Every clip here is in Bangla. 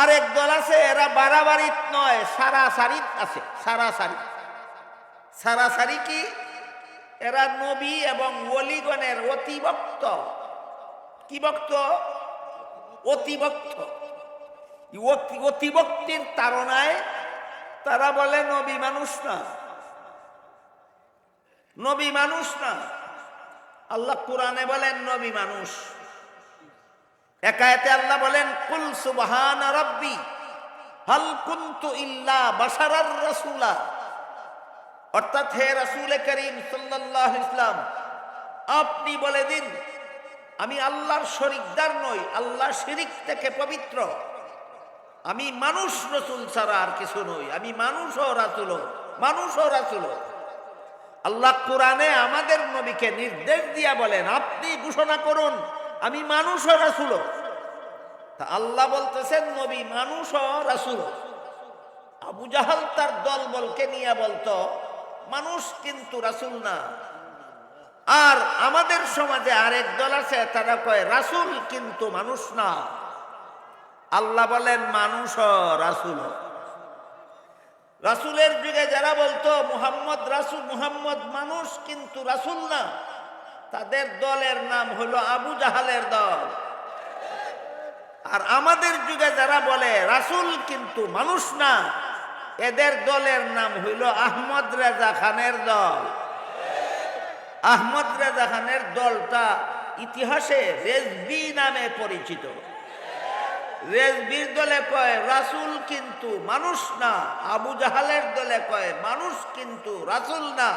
আরেক দল আছে, এরা বাড়াবাড়িত নয় সারা সারাসারিত আছে, সারাসারি। সারাসারি কি? এরা নবী এবং ওলিগণের অতিভক্ত। কি ভক্ত? অতিভক্ত। অতিভক্তির তাড়নায় তারা বলে নবী মানুষ না। নবী মানুষ না। আল্লাহ কোরআনে বলেন নবী মানুষ। একায়েতে আল্লাহ বলেন, কুল সুবহান রব্বি, হাল কুনতু ইল্লা বাশারার রাসূলা। অর্থাৎ, হে রাসূল করিম সাল্লাল্লাহু ইসলাম আপনি বলে দিন, আমি আল্লাহর শরিকদার নই আল্লাহ শিরিক থেকে পবিত্র। আমি মানুষ রসুল ছাড়া আর কিছু নই, আমি মানুষ ও রাসুল মানুষ ও রাসুল আল্লাহ কোরআনে আমাদের নবীকে নির্দেশ দিয়া বলেন, আপনি ঘোষণা করুন আমি মানুষ ও রাসুল। তা আল্লাহ বলতেছেন, নবী মানুষ ও রাসুল। আবু জাহাল তার দল বলকে নিয়ে বলতো, মানুষ কিন্তু রাসুল না। আর আমাদের সমাজে আরেক দল আছে, তারা কয়, রাসুল কিন্তু মানুষ না। আল্লাহ বলেন, মানুষ রাসুল। রাসুলের যুগে যারা বলতো, মুহাম্মদ রাসুল, মুহাম্মদ মানুষ কিন্তু রাসুল না। তাদের দলের নাম হলো আবু জাহালের দল। আর আমাদের যুগে যারা বলে, রাসুল কিন্তু মানুষ না, এদের দলের নাম হইল আহমদ রেজা খানের দল। আহমদ রেজা খানের দলটা ইতিহাসে রেজবি নামে পরিচিত। রেজবির দলে কয়, রাসুল কিন্তু মানুষ না, আবু জাহালের দলে কয়, মানুষ কিন্তু রাসুল না।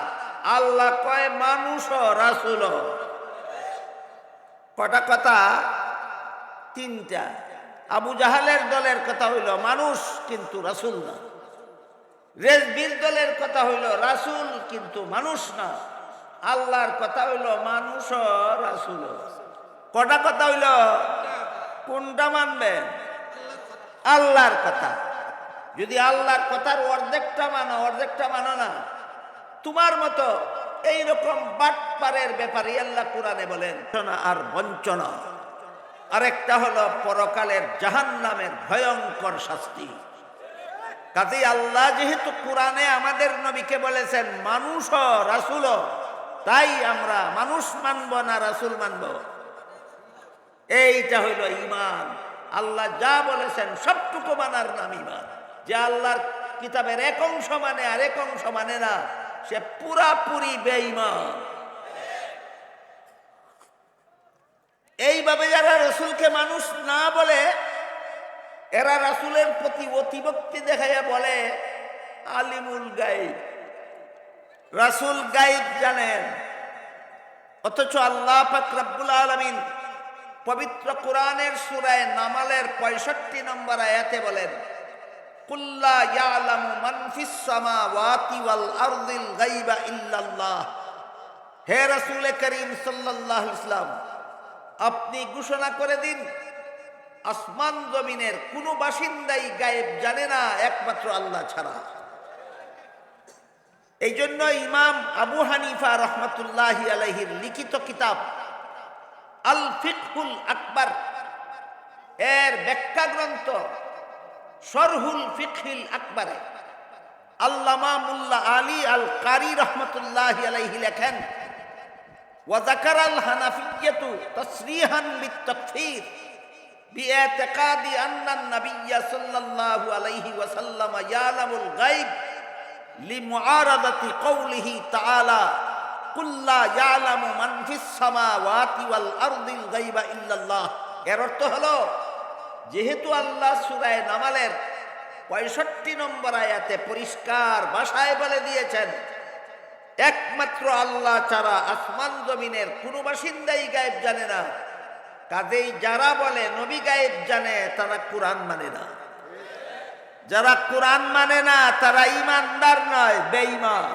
আল্লাহ কয়, মানুষ রাসুল কটা কথা? তিনটা। আবু জাহালের দলের কথা হইল, মানুষ কিন্তু রাসুল না। রেজবির দলের কথা হইল, রাসুল কিন্তু মানুষ না। আল্লাহর কথা হইল, মানুষ রাসুল কটা কথা হইল? কোনটা মানবেন আল্লাহর কথা। যদি আল্লাহর কথার অর্ধেকটা মানো অর্ধেকটা মানো না। তোমার মতো এইরকম বাটপারের ব্যাপারে আল্লাহ কোরআনে বলেন আর বঞ্চনা। আরেকটা হলো পরকালের জাহান নামের ভয়ঙ্কর শাস্তি। কাজে আল্লাহ যেহেতু কোরআনে আমাদের নবীকে বলেছেন, মানুষ রাসুল তাই আমরা মানুষ মানব না রাসুল মানব। এইটা হইল ইমান আল্লাহ যা বলেছেন সবটুকু মানার নাম ইমান যে আল্লাহর কিতাবের এক অংশ মানে আর এক অংশ মানে না। সে পুরাপুরি বেঈমান। এইভাবে যারা রসুলকে মানুষ না বলে, এরা রাসুলের প্রতি অতিভক্তি দেখাইয়া বলে, আলিমুল গাইব রাসুল গাইব জানেন, অথচ আল্লাহ পাক রব্বুল আলমিন পবিত্র কোরআনের সুরায় নামালের পঁয়ষট্টি নম্বর আয়াতে বলেন ইল্লাল্লাহ। হে করিম আপনি ঘোষণা করে দিন, আসমান জমিনের কোনো বাসিন্দাই গায়েব জানে না, একমাত্র আল্লাহ ছাড়া। এই জন্য ইমাম আবু হানিফা রহমতুল্লাহ আলহির লিখিত কিতাব আল ফিকহুল আকবর, এর ব্যাখ্যা গ্রন্থ সরহুল ফিকহিল আকবরে আল্লামা মুল্লা আলী আল কারি রহমতুল্লাহ আলাইহি লেখেন وذكر الحنفية تصريحا بالتكفير باعتقاد أن النبي صلى الله عليه وسلم يعلم الغيب لمعارضة قوله تعالى قل لا يعلم من في السماوات والأرض الغيب إلا الله এর অর্থ হলো যেহেতু আল্লাহ সুরায় নামালের পঁয়ষট্টি নম্বর আয়াতে পরিষ্কার বাসায় বলে দিয়েছেন, একমাত্র আল্লাহ ছাড়া আসমান জমিনের কোনো বাসিন্দাই গায়েব জানে না। কাজেই যারা বলে নবী গায়েব জানে, তারা কোরআন মানে না। যারা কোরআন মানে না, তারা ইমানদার নয়, বেঈমান।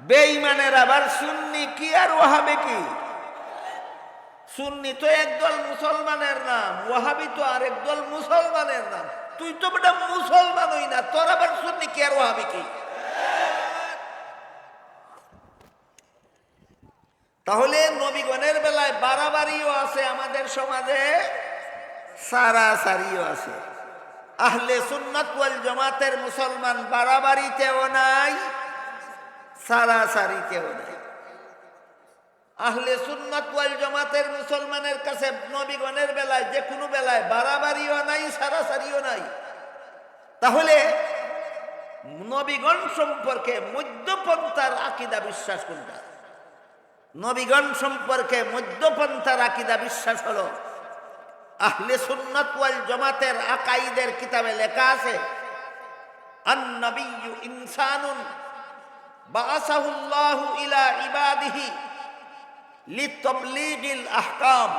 বেঈমানের আবার সুন্নি কি আর ওহাবে কি? সুন্নি তো একদল মুসলমানের নাম, ওয়াহাবি তো আরেক দল মুসলমানের নাম। তুই তো বেটা মুসলমান মুসলমানই না, তোর আবার সুন্নি কে আর ওয়াহাবি কি? তাহলে নবীগণের বেলায় বাড়াবাড়িও আছে আমাদের সমাজে, সারাসারিও আছে। আহলে সুন্নাত ওয়াল জামাতের মুসলমান বাড়াবাড়িতেও নাই সারা সারাসারিতেও নাই। আহলে সুন্নাত ওয়াল জামাতের মুসলমানের কাছে নবীগণের বেলায় যে কোনো বেলায় বাড়াবাড়িও নাই, সারাসারিও নাই। তাহলে নবীগণ সম্পর্কে মধ্যপন্থার আকিদা বিশ্বাস কোনটা? নবীগণ সম্পর্কে মধ্যপন্থার আকিদা বিশ্বাস হলো, আহলে সুন্নাত ওয়াল জামাতের আকাইদের কিতাবে লেখা আছে, আন-নবিয়্যু ইনসানুন বাআসাহুল্লাহু ইলা ইবাদিহি লিতাবলীগিল আহকাম।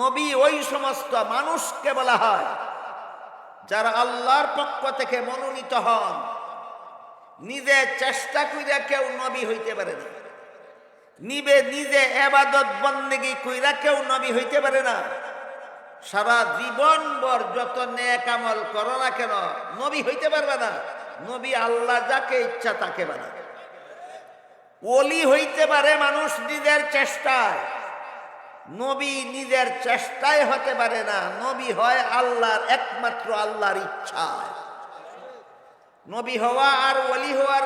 নবী ওই সমস্ত মানুষকে বলা হয়, যারা আল্লাহর পক্ষ থেকে মনোনীত হন। নিজে চেষ্টা কইরা কেউ নবী হইতে পারে না। নিবে নিজে এবাদত বন্দেগি কইরা কেউ নবী হইতে পারে না। সারা জীবন বর যত নেক আমল করো না কেন, নবী হইতে পারবে না। নবী আল্লাহ যাকে ইচ্ছা তাকে বানাবে ওলি হইতে পারে মানুষ নিজের চেষ্টায়। নবী নিজের চেষ্টায় হতে পারে না। নবী হয় আল্লাহর একমাত্র আল্লাহর ইচ্ছায়। নবী হওয়া আর ওলি হওয়ার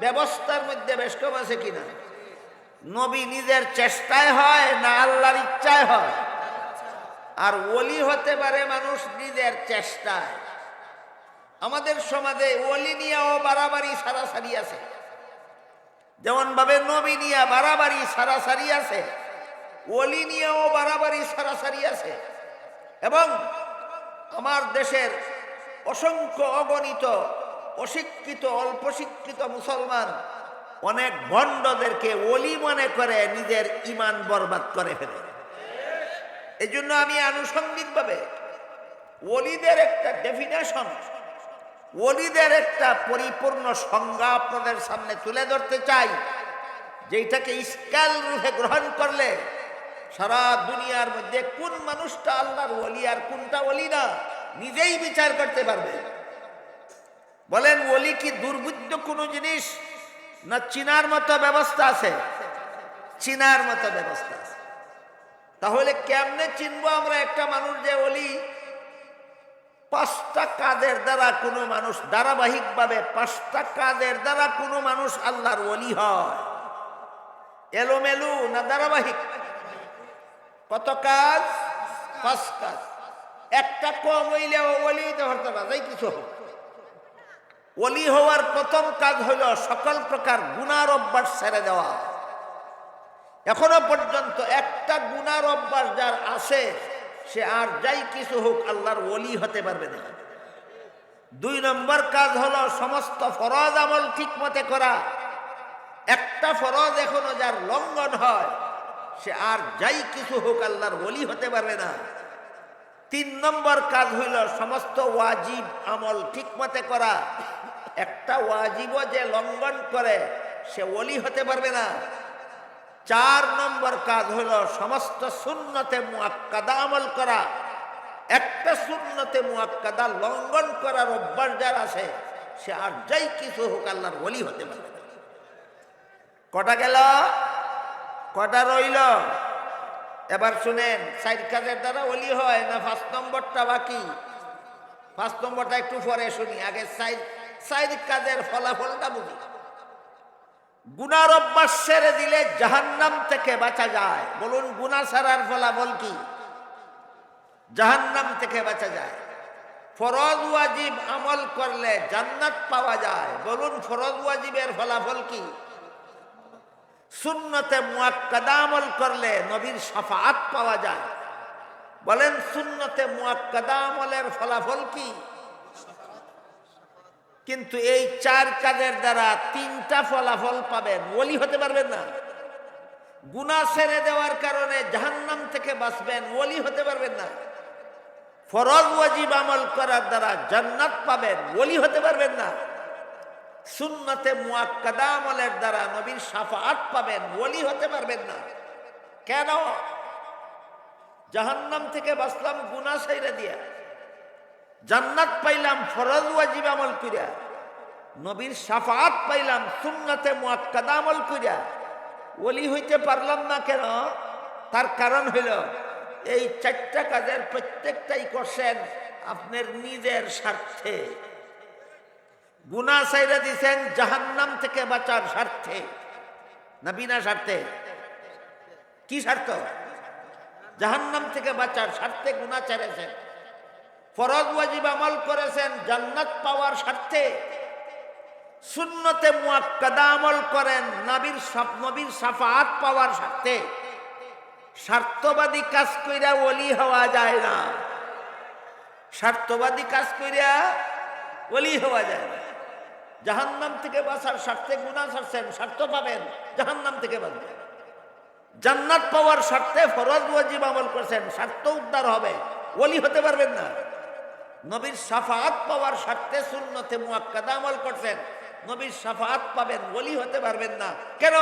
ব্যবস্থার মধ্যে বেশ কম আছে কিনা নবী নিজের চেষ্টায় হয় না আল্লাহর ইচ্ছায় হয়। আর ওলি হতে পারে মানুষ নিজের চেষ্টায়। আমাদের সমাজে ওলি নিয়েও বাড়াবাড়ি, সারাসারি আছে। যেমন ভাবে নবী নিয়ে বাড়াবাড়ি, সারাসারি আছে, ওলি নিয়েও বাড়াবাড়ি, সারাসারি আছে। এবং আমার দেশের অসংখ্য অগণিত, অশিক্ষিত অল্প শিক্ষিত মুসলমান অনেক ভণ্ডদেরকে ওলি মনে করে নিজের ইমান বরবাদ করে ফেলে। এই আমি আনুষঙ্গিকভাবে ওলিদের একটা ডেফিনেশন ওলিদের একটা পরিপূর্ণ সংজ্ঞা আপনাদের সামনে তুলে ধরতে চাই যেটাকে স্কেল রূপে গ্রহণ করলে সারা দুনিয়ার মধ্যে কোন মানুষটা আল্লাহর ওলি আর কোনটা ওলি না, নিজেই বিচার করতে পারবে। বলেন, ওলি কি দুর্বুদ্ধ কোনো জিনিস না চিনার মতো ব্যবস্থা আছে? চিনার মতো ব্যবস্থা আছে। তাহলে কেমনে চিনবো আমরা একটা মানুষ যে ওলি? পাঁচটা কাজের দ্বারা কোনো মানুষ ধারাবাহিকভাবে, পাঁচটা কাজের দ্বারা কোনো মানুষ আল্লাহর ওলি হয়। এলোমেলু না ধারাবাহিক? কত কাজ? পাঁচ কাজ। একটা কম হইলে ওলি হইতে পারতো না কিছু ওলি হওয়ার প্রথম কাজ হলো সকল প্রকার গুনার অভ্যাস ছেড়ে দেওয়া। এখনও পর্যন্ত একটা গুনার অভ্যাস যার আছে সে আর যাই কিছু হোক, আল্লাহর ওলি হতে পারবে না। দুই নম্বর কাজ হলো সমস্ত ফরজ আমল ঠিক মতে করা। একটা ফরজ এখনও যার লঙ্ঘন হয়, সে আর যাই কিছু হোক, আল্লাহর ওলি হতে পারবে না। তিন নম্বর কাজ হইল সমস্ত ওয়াজিব আমল ঠিক মতে করা। একটা ওয়াজিবও যে লঙ্ঘন করে, সে ওলি হতে পারবে না। চার নম্বর কাজ হলো সমস্ত শূন্যতে মুয়াক্কাদা আমল করা। একটা শূন্যতে মুয়াক্কাদা লঙ্ঘন করার অভ্যাস যার আছে, সে আর যাই কিছু হোক আল্লাহর ওলি হতে পারবে না কটা গেল? কটা রইল? এবার শুনেন সাইড কাজের দ্বারা ওলি হয় না পাঁচ নম্বরটা বাকি? পাঁচ নম্বরটা একটু পরে শুনি, আগে সাইড সাইড কাজের ফলাফলটা বুঝি। গুনার অভ্যাস ছেড়ে দিলে জাহান্নাম থেকে বাঁচা যায়। বলুন গুনা ছাড়ার ফলাফল কি? জাহান্নাম থেকে বাঁচা যায়। ফরজ ওয়াজিব আমল করলে জান্নাত পাওয়া যায়। বলুন, ফরজ ওয়াজিবের ফলাফল কি? সুন্নতে মুয়াক্কাদা আমল করলে নবীর সাফাত পাওয়া যায়। বলেন, সুন্নতে মুয়াক্কাদা আমলের ফলাফল কি? কিন্তু এই চার কাজের দ্বারা তিনটা ফলাফল পাবেন। ওলি হতে পারবেন না। গুনা ছেড়ে দেওয়ার কারণে জাহান্নাম থেকে বাঁচবেন, ওলি হতে পারবেন না। ফরজ ওয়াজিব আমল করার দ্বারা জান্নাত পাবেন, ওলি হতে পারবেন না। সুন্নতে মুয়াক্কাদা আমলের দ্বারা নবীর সাফাত পাবেন, ওলি হতে পারবেন না। কেন? জাহান্নাম থেকে বাঁচলাম গুনা সাইরা দিয়া। জান্নাত পাইলাম ফরজ ওয়াজিব আমল কইরা, নবীর সাফাত পাইলাম সুন্নতে মুয়াক্কাদা আমল কইরা। ওলি হইতে পারলাম না কেন? তার কারণ হইল, এই চারটা কাজের প্রত্যেকটাই করছেন আপনার নিজের স্বার্থে। গুনা সাইরা দিছেন জাহান্নাম থেকে বাঁচার স্বার্থে। না বিনা স্বার্থে? কি স্বার্থ? জাহান্নাম থেকে বাঁচার স্বার্থে গুণা ছেড়েছেন ফরজ ওয়াজিব আমল করেছেন, জান্নাত পাওয়ার স্বার্থে। শূন্যতে মুয়াক্কাদা আমল করেন, নবীর নবীর সাফাত পাওয়ার স্বার্থে। স্বার্থবাদী কাজ কইরা ওলি হওয়া যায় না। স্বার্থবাদী কাজ কইরা ওলি হওয়া যায় না। জাহান্নাম থেকে বাঁচার স্বার্থে গুণা ছাড়ছেন, স্বার্থ পাবেন, জাহান্নাম থেকে বাঁচবেন। জান্নাত পাওয়ার স্বার্থে ফরজ ওয়াজিব আমল করছেন, স্বার্থ উদ্ধার হবে, ওলি হতে পারবেন না। নবীর সাফাত পাওয়ার স্বার্থে সুন্নতে মুয়াক্কাদা আমল করছেন। নবীর সাফাত পাবেন, ওলি হতে পারবেন না। কেন?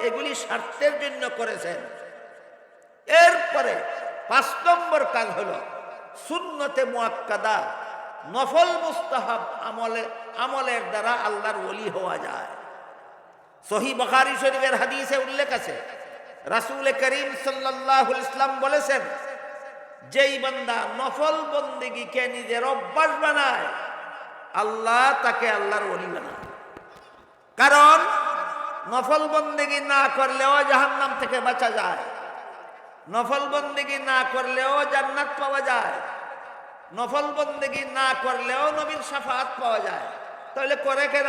এগুলি স্বার্থের জন্য করেছেন। এরপরে পাঁচ নম্বর কাজ হলো, সুন্নতে মুয়াক্কাদা নফল মুস্তাহাব আমলে, আমলের দ্বারা আল্লাহর ওলি হওয়া যায়। সহি বখারি শরীফের হাদিসে উল্লেখ আছে। রাসূল করিম আলাইহি ইসলাম বলেছেন যেই বান্দা নফল বন্দিগিকে নিজের অভ্যাস বানায়, আল্লাহ তাকে আল্লাহর ওলি বানায়। কারণ নফল বন্দিগি না করলেও জাহান্নাম থেকে বাঁচা যায়। নফল বন্দিগি না করলেও জান্নাত পাওয়া যায়। নফল বন্দিগি না করলেও নবীর সাফাত পাওয়া যায়। তাহলে করে কেন?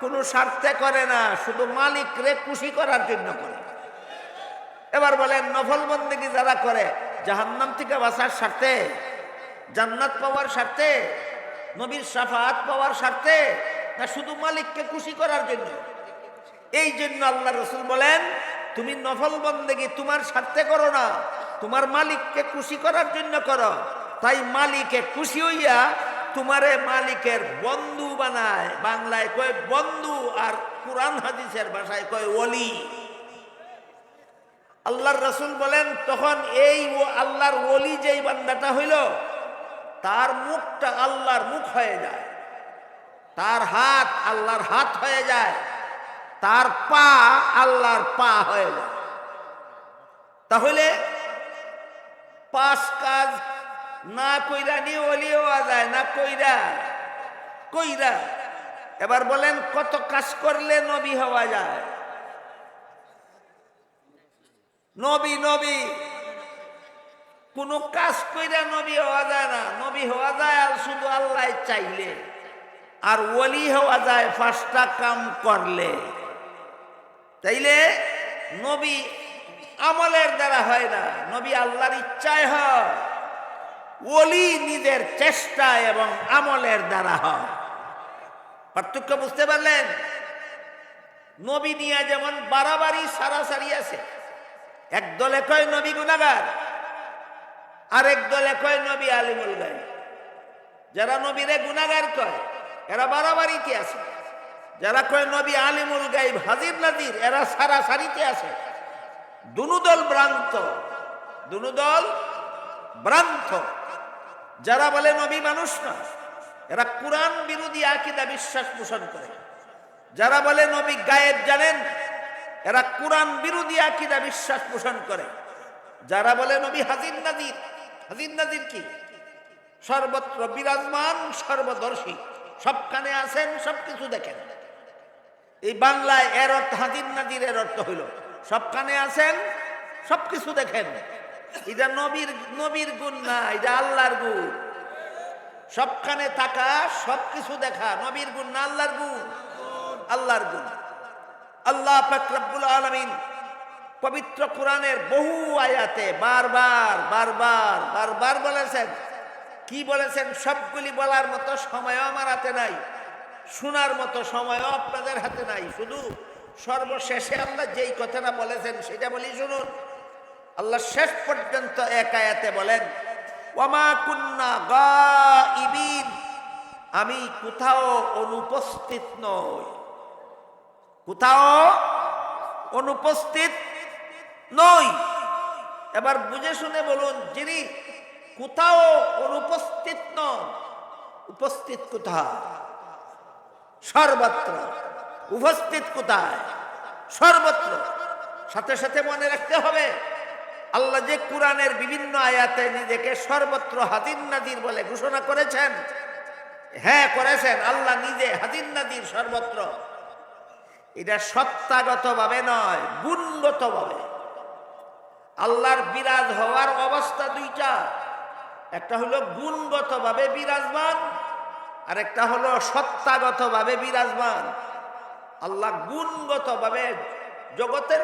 কোনো স্বার্থে করে না, শুধু মালিকরে খুশি করার জন্য করে। এবার বলেন, নফল বন্দিগি যারা করে জাহান্নাম থেকে বাঁচার স্বার্থে, জান্নাত পাওয়ার স্বার্থে, নবীর সাফাত পাওয়ার স্বার্থে, না শুধু মালিককে খুশি করার জন্য। এই জন্য আল্লাহ রসুল বলেন, তুমি নফল বন্দেগি, তোমার স্বার্থে করো না। তোমার মালিককে খুশি করার জন্য করো। তাই মালিকে খুশি হইয়া তোমারে মালিকের বন্ধু বানায়। বাংলায় কয় বন্ধু আর কোরআন হাদিসের ভাষায় কয় ওলি। আল্লাহর রসুল বলেন, তখন এই ও আল্লাহর ওলি যেই বান্দাটা হইল, তার মুখটা আল্লাহর মুখ হয়ে যায়। তার হাত আল্লাহর হাত হয়ে যায়। তার পা আল্লাহর পা হয়ে যায়। তাহলে পাঁচ কাজ না কইরা নিয়ে অলি হওয়া যায় না কইরা? কইরা। এবার বলেন, কত কাজ করলে নবী হওয়া যায়? নবী নবী। কোন কাজ কইরা নবী হওয়া যায় না। নবী হওয়া যায় আর শুধু আল্লাহ চাইলে। আর ওলি হওয়া যায় পাঁচটা কাম করলে। তাইলে নবী আমলের দ্বারা হয় না। নবী আল্লাহর ইচ্ছায় হয়। ওলি নিজের চেষ্টা এবং আমলের দ্বারা হয়। পার্থক্য বুঝতে পারলেন? নবী নিয়ে যেমন বাড়াবাড়ি, সারাসারি আছে। এক দলে কয় নবী গুনাগার আরেক দলে কয় নবী আলিমুল গাই যারা নবীরে গুনাগার কয়, এরা বাড়াবাড়িতে আছে। যারা কয় নবী আলিমুল গাইব হাজির নাজির, এরা সারা সারিতে আছে। দুনু দল ভ্রান্ত, দুনু দল ভ্রান্ত। যারা বলে নবী মানুষ না, এরা কোরআন বিরোধী আকিদা বিশ্বাস পোষণ করে। যারা বলে নবী গায়েব জানেন এরা কোরআন বিরোধী আকিদা বিশ্বাস পোষণ করে। যারা বলে নবী হাজির নাজির হাজির নাজির কি? সর্বত্র বিরাজমান, সর্বদর্শী, সবখানে আছেন সব কিছু দেখেন। এই বাংলায় এর অর্থ হাজির নাজির এর অর্থ হইল, সবখানে আছেন সব কিছু দেখেন। এটা নবীর নবীর গুণ না, এটা আল্লাহর গুণ। সবখানে থাকা সব কিছু দেখা, নবীর গুণ না, আল্লাহর গুণ? আল্লাহর গুণ। আল্লাহ ফাকরাবুল আলমিন পবিত্র কোরআনের বহু আয়াতে বারবার বারবার বারবার বলেছেন। কি বলেছেন? সবগুলি বলার মতো সময়ও আমার হাতে নাই, শোনার মতো সময়ও আপনাদের হাতে নাই। শুধু সর্বশেষে আল্লাহ যেই কথাটা বলেছেন সেটা বলি, শুনুন। আল্লাহ শেষ পর্যন্ত এক আয়াতে বলেন ওমা কুন্না গা ইবিন আমি কোথাও অনুপস্থিত নই। কোথাও অনুপস্থিত নই। এবার বুঝে শুনে বলুন, যিনি কোথাও অনুপস্থিত নন, উপস্থিত কোথায়? সর্বত্র। উপস্থিত কোথায়? সর্বত্র। সাথে সাথে মনে রাখতে হবে, আল্লাহ যে কোরআনের বিভিন্ন আয়াতে নিজেকে সর্বত্র হাদিন নাদির বলে ঘোষণা করেছেন। হ্যাঁ করেছেন। আল্লাহ নিজে হাদিন নাদির সর্বত্র। এটা সত্তাগত ভাবে নয় গুণগত ভাবে আল্লাহর বিরাজ হওয়ার অবস্থা দুইটা। একটা হলো গুণগত ভাবে বিরাজমান আর একটা হলো সত্তাগত ভাবে বিরাজমান। আল্লাহ গুণগত ভাবে জগতের